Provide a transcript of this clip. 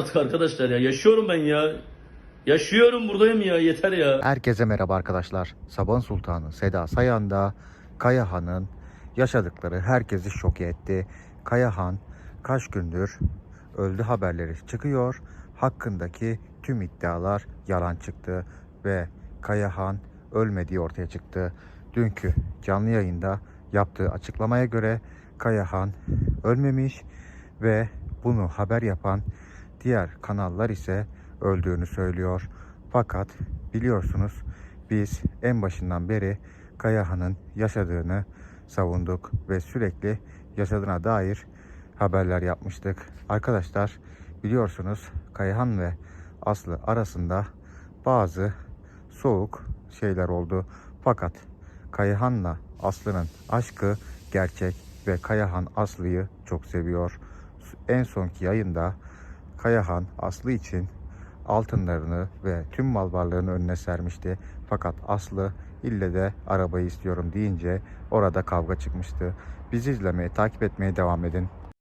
Artık arkadaşlar ya yaşıyorum ben ya. Yaşıyorum buradayım ya yeter ya. Herkese merhaba arkadaşlar. Sabahın Sultanı Seda Sayan da Kayahan'ın yaşadıkları herkesi şok etti. Kayahan kaç gündür öldü haberleri çıkıyor. Hakkındaki tüm iddialar yalan çıktı ve Kayahan ölmediği ortaya çıktı. Dünkü canlı yayında yaptığı açıklamaya göre Kayahan ölmemiş ve bunu haber yapan diğer kanallar ise öldüğünü söylüyor. Fakat biliyorsunuz biz en başından beri Kayahan'ın yaşadığını savunduk ve sürekli yaşadığına dair haberler yapmıştık. Arkadaşlar biliyorsunuz Kayahan ve Aslı arasında bazı soğuk şeyler oldu. Fakat Kayahan'la Aslı'nın aşkı gerçek ve Kayahan Aslı'yı çok seviyor. En sonki yayında Kayahan Aslı için altınlarını ve tüm mal varlığını önüne sermişti. Fakat Aslı ille de arabayı istiyorum deyince orada kavga çıkmıştı. Bizi izlemeye, takip etmeye devam edin.